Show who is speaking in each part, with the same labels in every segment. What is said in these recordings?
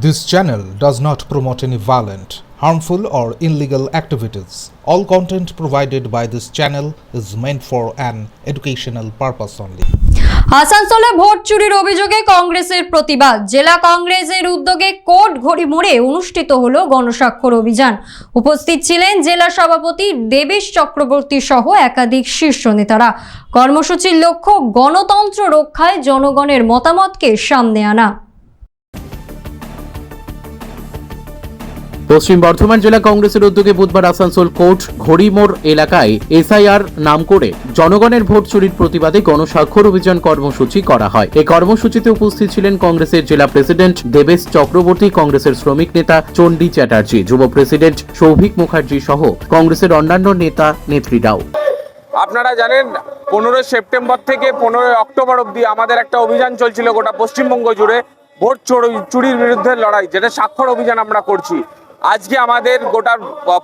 Speaker 1: This channel does not promote any violent, harmful, or illegal activities. All content provided by this channel is meant for an educational purpose only.
Speaker 2: আসানসোলে vote চুরির অভিযোগে কংগ্রেসের প্রতিবাদ জেলা কংগ্রেসের উদ্যোগে court ঘড়ি মোড়ে অনুষ্ঠিত হলো গণস্বাক্ষর অভিযান উপস্থিত ছিলেন জেলা সভাপতি দেবেশ চক্রবর্তী সহ একাধিক শীর্ষ নেতারা কর্মসূচির লক্ষ্য গণতন্ত্র রক্ষায় জনগণের মতামতকে সামনে আনা
Speaker 3: পশ্চিম বর্ধমান জেলা কংগ্রেসের উদ্যোগে বুধবার আসানসোল কোর্ট ঘড়িমোড় এলাকায় এসআইআর নাম করে জনগণের ভোট চুরির প্রতিবাদে গণস্বাক্ষর অভিযান কর্মসূচি করা হয়। এই কর্মসূচিতে উপস্থিত ছিলেন কংগ্রেসের জেলা প্রেসিডেন্ট দেবেশ চক্রবর্তী, কংগ্রেসের শ্রমিক নেতা চণ্ডী চ্যাটার্জি, যুব প্রেসিডেন্ট সৌভিক মুখার্জি সহ কংগ্রেসের অন্যান্য নেতা নেত্রীরাও
Speaker 4: আপনারা জানেন, পনেরোই সেপ্টেম্বর থেকে পনেরোই অক্টোবর অবধি আমাদের একটা অভিযান চলছিল গোটা পশ্চিমবঙ্গ জুড়ে, ভোট চোর- চুরির বিরুদ্ধে লড়াই, যেটা স্বাক্ষর অভিযান আমরা করছি। আজকে আমাদের গোটা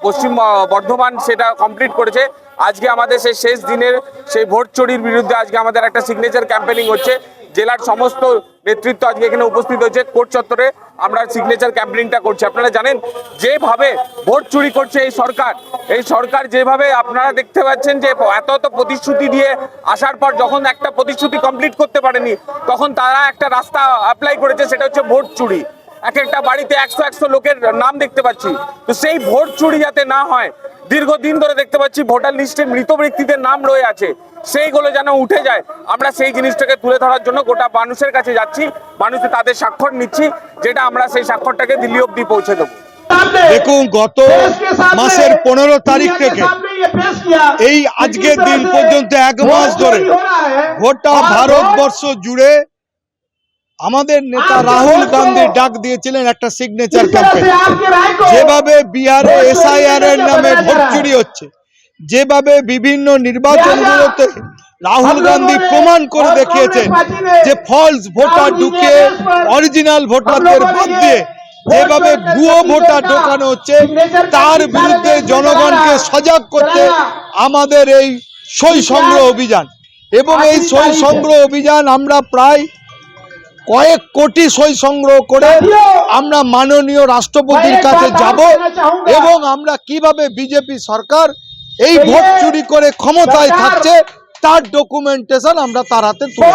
Speaker 4: পশ্চিম বর্ধমান সেটা কমপ্লিট করেছে। আজকে আমাদের সেই শেষ দিনের সেই ভোট চুরির বিরুদ্ধে আজকে আমাদের একটা সিগনেচার ক্যাম্পেনিং হচ্ছে। জেলার সমস্ত নেতৃত্ব আজকে এখানে উপস্থিত হয়েছে কোর্ট চত্বরে। আমরা সিগনেচার ক্যাম্পেনিংটা করছি। আপনারা জানেন, যেভাবে ভোট চুরি করছে এই সরকার এই সরকার যেভাবে আপনারা দেখতে পাচ্ছেন যে এত এত প্রতিশ্রুতি দিয়ে আসার পর যখন একটা প্রতিশ্রুতি কমপ্লিট করতে পারেনি, তখন তারা একটা রাস্তা অ্যাপ্লাই করেছে, সেটা হচ্ছে ভোট চুরি। এক একটা বাড়িতে একশো একশো লোকের নাম দেখতে পাচ্ছি। তো সেই ভোট চুরি যাতে না হয়, দীর্ঘদিন ধরে দেখতে পাচ্ছি ভোটার লিস্টে মৃত ব্যক্তিদের নাম রয়ে আছে। সেইগুলো যেন উঠে যায়, আমরা সেই জিনিসটাকে তুলে ধরার জন্য গোটা মানুষের কাছে যাচ্ছি, মানুষ তাদের স্বাক্ষর নিচ্ছি, যেটা আমরা সেই স্বাক্ষরটাকে দিল্লি অব্দি পৌঁছে দেবো।
Speaker 5: দেখুন, গত মাসের পনেরো তারিখ থেকে এই আজকের দিন পর্যন্ত এক মাস ধরে গোটা ভারতবর্ষ জুড়ে আমাদের নেতা রাহুল গান্ধী ডাক দিয়েছিলেন একটা সিগনেচার ক্যাম্পেইন যেভাবে বিহারে এসআইআর এর নামে ভোট চুরি হচ্ছে যেভাবে বিভিন্ন নির্বাচনগুলোতে রাহুল গান্ধী প্রমাণ করে দেখিয়েছেন যে ফলস ভোটার ঢুকে অরিজিনাল ভোটারদের বাদ দিয়ে যেভাবে ভুয়ো ভোটার ঢোকানো হচ্ছে তার বিরুদ্ধে জনগণকে সজাগ করতে আমাদের এই সই সংগ্রহ অভিযান। এবং এই সই সংগ্রহ অভিযান আমরা প্রায় কয়েক কোটি সই সংগ্রহ করে আমরা মাননীয় রাষ্ট্রপতির কাছে যাব এবং আমরা কীভাবে বিজেপি সরকার এই ভোট চুরি করে ক্ষমতায় থাকছে তার ডকুমেন্টেশন আমরা তার হাতে তুলে।